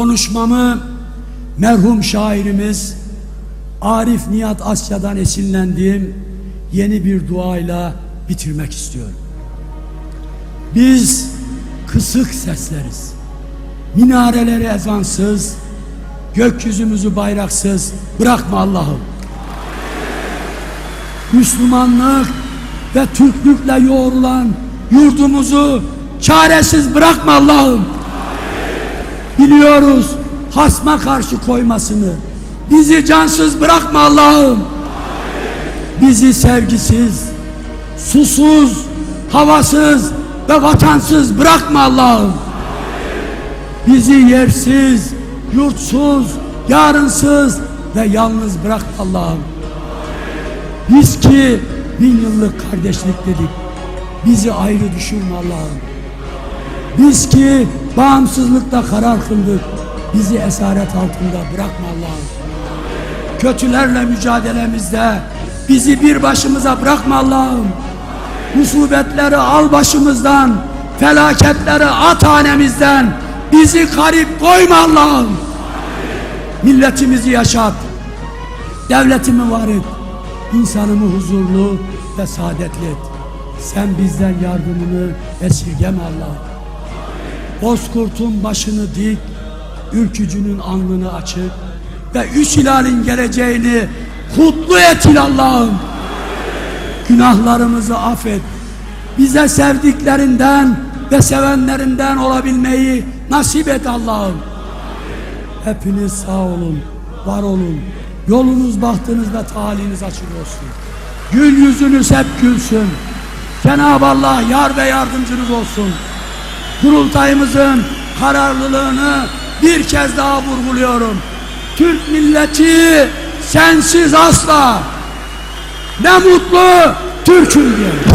Konuşmamı merhum şairimiz Arif Nihat Asya'dan esinlendiğim yeni bir duayla bitirmek istiyorum. Biz kısık sesleriz. Minareleri ezansız, gökyüzümüzü bayraksız bırakma Allah'ım. Müslümanlık ve Türklükle yoğrulan yurdumuzu çaresiz bırakma Allah'ım. Biliyoruz hasma karşı koymasını. Bizi cansız bırakma Allah'ım. Bizi sevgisiz, susuz, havasız ve vatansız bırakma Allah'ım. Bizi yersiz, yurtsuz, yarınsız ve yalnız bırakma Allah'ım. Biz ki bin yıllık kardeşlik dedik. Bizi ayrı düşürme Allah'ım. Biz ki bağımsızlıkta karar kıldık. Bizi esaret altında bırakma Allah'ım. Kötülerle mücadelemizde bizi bir başımıza bırakma Allah'ım. Musibetleri al başımızdan, felaketleri at hanemizden. Bizi garip koyma Allah'ım. Milletimizi yaşat. Devletimi var et. İnsanımı huzurlu ve saadetli et. Sen bizden yardımını esirgeme Allah'ım. Bozkurt'un başını dik, ülkücünün alnını açık ve üç hilalin geleceğini kutlu et Allah'ım. Günahlarımızı affet. Bize sevdiklerinden ve sevenlerinden olabilmeyi nasip et Allah'ım. Hepiniz sağ olun, var olun. Yolunuz, bahtınız ve talihiniz açık olsun. Gül yüzünüz hep gülsün. Cenab-ı Allah yar ve yardımcınız olsun kurultayımızın kararlılığını bir kez daha vurguluyorum. Türk milleti sensiz asla. Ne mutlu Türk'üm diye.